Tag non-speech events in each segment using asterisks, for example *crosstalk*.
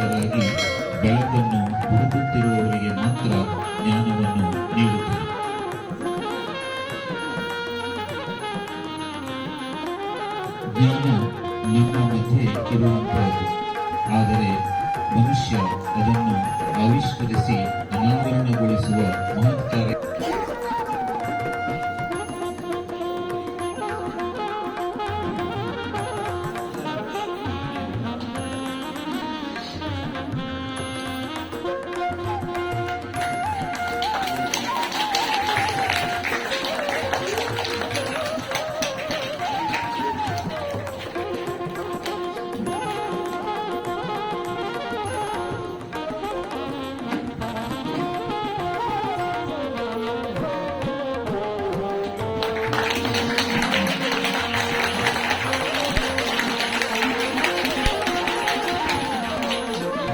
ಕ್ರಿಯಾಶೀಲರಾಗಿ ಬೆಳಕನ್ನು ಹುಡುಕುತ್ತಿರುವವರಿಗೆ ಮಾತ್ರ ಜ್ಞಾನವನ್ನು ನೀಡುತ್ತದೆ ಜ್ಞಾನ ನಮ್ಮ ಮಧ್ಯೆ ಇರುವಂತಹದ್ದು. ಆದರೆ ಮನುಷ್ಯ ಅದನ್ನು ಆವಿಷ್ಕರಿಸಿ ಅನಾವರಣಗೊಳಿಸುವ ಮಹತ್ಕಾರ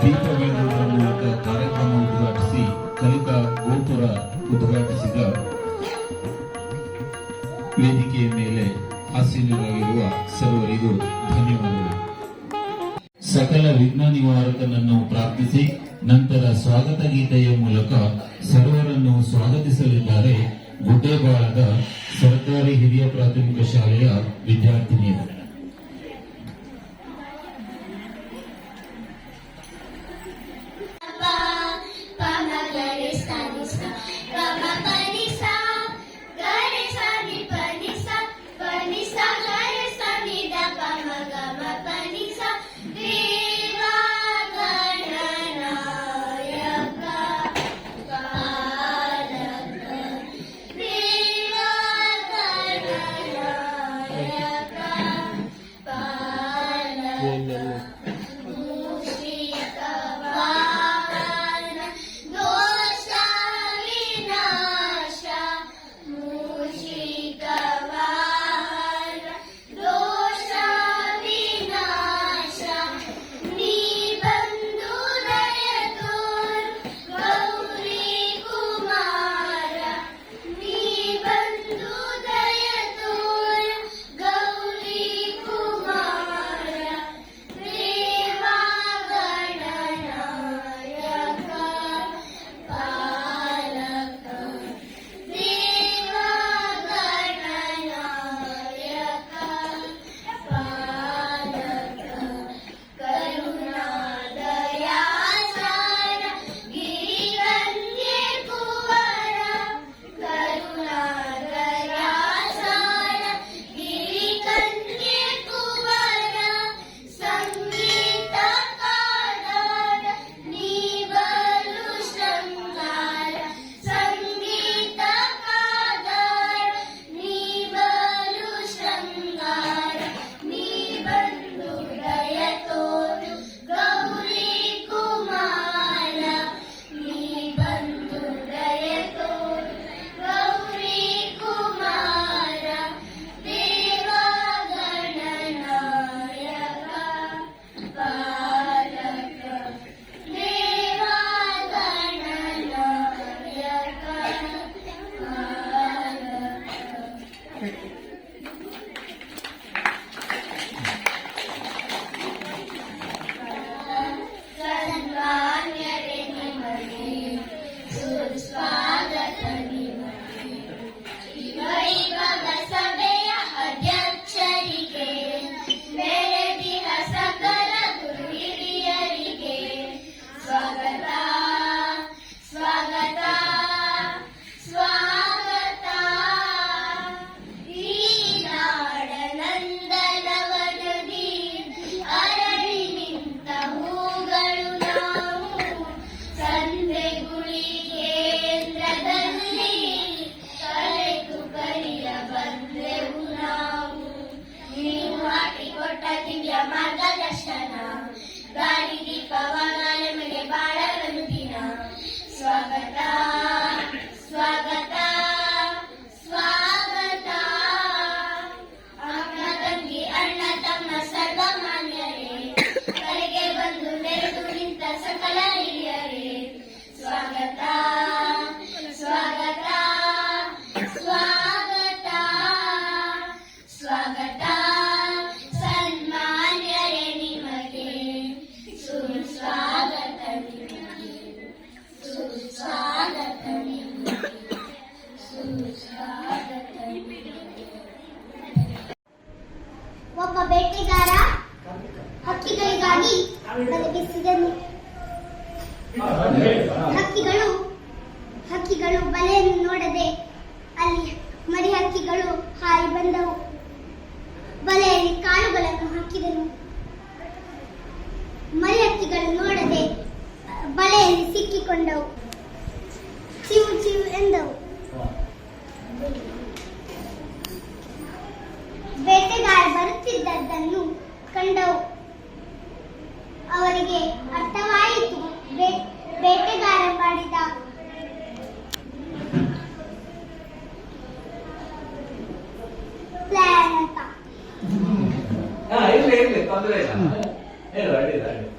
ದೀಪ ಮೂಲಕ ಕಾರ್ಯಕ್ರಮ ಉದ್ಘಾಟಿಸಿ ಕಲಿಕಾ ಗೋಪುರ ಉದ್ಘಾಟಿಸಿದ ವೇದಿಕೆಯ ಮೇಲೆ ಆಸೀನರಾಗಿರುವ ಸರ್ವರಿಗೂ ಧನ್ಯವಾದಗಳು ಸಕಲ ವಿಘ್ನ ನಿವಾರಕನನ್ನು ಪ್ರಾರ್ಥಿಸಿ, ನಂತರ ಸ್ವಾಗತ ಗೀತೆಯ ಮೂಲಕ ಸರ್ವರನ್ನು ಸ್ವಾಗತಿಸಲಿದ್ದಾರೆ ಗುಡ್ಡೇಬಾಳದ ಸರ್ಕಾರಿ ಹಿರಿಯ ಪ್ರಾಥಮಿಕ ಶಾಲೆಯ ವಿದ್ಯಾರ್ಥಿನಿಯರು. 嗯 *laughs* ಹಕ್ಕಿಗಳು ಹಕ್ಕಿಗಳು ಬಲೆಯನ್ನು ನೋಡದೆ ಅಲ್ಲಿ ಮರಿ ಹಕ್ಕಿಗಳು ಹಾರಿ ಬಂದವು. ಬಲೆಯಲ್ಲಿ ಕಾಳುಗಳನ್ನು ಹಾಕಿದನು ಮರಿ ಹಕ್ಕಿಗಳು ನೋಡದೆ ಬಲೆಯಲ್ಲಿ ಸಿಕ್ಕಿಕೊಂಡವು. ಚಿವು ಚಿವು ಎಂದವು. ಇರ್ಲಿ ಇರ್ಲಿ ತೊಂದರೆ ಇಲ್ಲ. ಹೇಳು ಅಡ್ಡಿಲ್ಲ ಅಡ್ಡಿಲ್ಲ.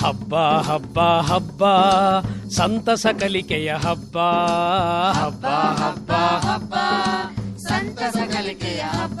ಹಬ್ಬ ಹಬ್ಬ ಹಬ್ಬ ಸಂತಸ ಕಲಿಕೆಯ ಹಬ್ಬ. ಹಬ್ಬ ಹಬ್ಬ ಹಬ್ಬ ಸಂತಸ ಕಲಿಕೆಯ ಹಬ್ಬ.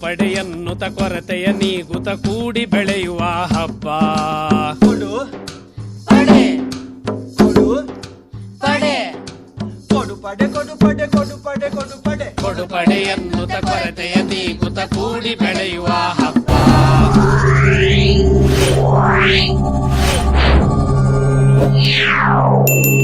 ಪಡೆಯನ್ನುತ ಕೊರತೆಯ ನೀಗುತ ಕೂಡಿ ಬೆಳೆಯುವ ಹಬ್ಬ. ಕೊಡು. ಪಡೆ. ಕೊಡು. ಪಡೆ. ಕೊಡು ಪಡೆ ಕೊಡು ಪಡೆ ಕೊಡು ಪಡೆ ಕೊಡು ಪಡೆ. ಕೊಡು ಪಡೆಯನ್ನುತ ಕೊರತೆಯ ನೀಗುತ ಕೂಡಿ ಬೆಳೆಯುವ ಹಬ್ಬ. Yeah.